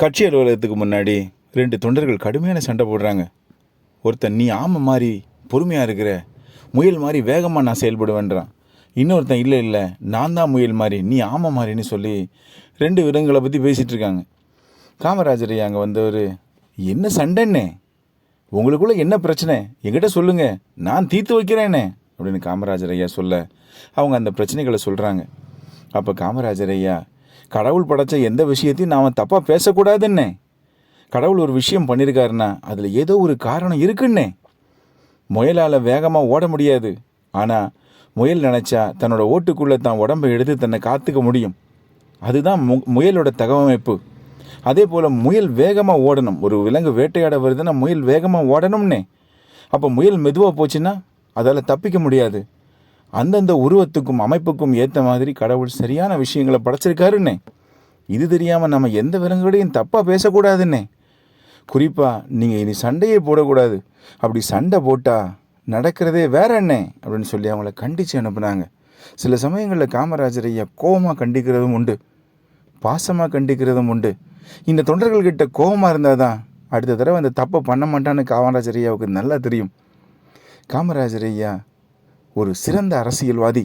கட்சி அலுவலகத்துக்கு முன்னாடி ரெண்டு தொண்டர்கள் கடுமையான சண்டை போடுறாங்க. ஒருத்தன் நீ ஆமை மாதிரி பொறுமையாக இருக்கிற முயல் மாதிரி வேகமாக நான் செயல்படுவேன்றான். இன்னொருத்தன் இல்லை இல்லை நான் தான் முயல் மாதிரி நீ ஆமை மாதிரின்னு சொல்லி ரெண்டு விலங்குகளை பற்றி பேசிகிட்டு இருக்காங்க. காமராஜர் ஐயா அங்கே வந்தவர் என்ன சண்டைன்னே? உங்களுக்குள்ளே என்ன பிரச்சனை? என்கிட்ட சொல்லுங்கள் நான் தீர்த்து வைக்கிறேனே. அப்படின்னு காமராஜர் ஐயா சொல்ல அவங்க அந்த பிரச்சனைகளை சொல்கிறாங்க அப்போ காமராஜர் ஐயா கடவுள் படைச்ச எந்த விஷயத்தையும் நாம் தப்பாக பேசக்கூடாதுன்னே. கடவுள் ஒரு விஷயம் பண்ணியிருக்காருன்னா அதில் ஏதோ ஒரு காரணம் இருக்குன்னே. முயலால் வேகமாக ஓட முடியாது. ஆனால் முயல் நினச்சா தன்னோட ஓட்டுக்குள்ளே தான் உடம்பை எடுத்து தன்னை காத்துக்க முடியும். அதுதான் மு முயலோட தகவமைப்பு. அதே போல் முயல் வேகமாக ஓடணும். ஒரு விலங்கு வேட்டையாட வருதுன்னா முயல் வேகமாக ஓடணும்னே. அப்போ முயல் மெதுவாக போச்சுன்னா அதால் தப்பிக்க முடியாது. அந்தந்த உருவத்துக்கும் அமைப்புக்கும் ஏற்ற மாதிரி கடவுள் சரியான விஷயங்களை படைச்சிருக்காருன்னே. இது தெரியாமல் நம்ம எந்த விலங்குகளையும் தப்பாக பேசக்கூடாதுன்னே. குறிப்பாக நீங்கள் இனி சண்டையே போடக்கூடாது. அப்படி சண்டை போட்டால் நடக்கிறதே வேற என்ன அப்படின்னு சொல்லி அவங்கள கண்டித்து அனுப்புனாங்க. சில சமயங்களில் காமராஜர் ஐயா கோபமாக கண்டிக்கிறதும் உண்டு. பாசமாக கண்டிக்கிறதும் உண்டு. இந்த தொண்டர்கள்கிட்ட கோபமாக இருந்தால் தான் அடுத்த தடவை அந்த தப்பை பண்ண மாட்டான்னு காமராஜர் ஐயாவுக்கு நல்லா தெரியும். காமராஜர் ஐயா ஒரு சிறந்த அரசியல்வாதி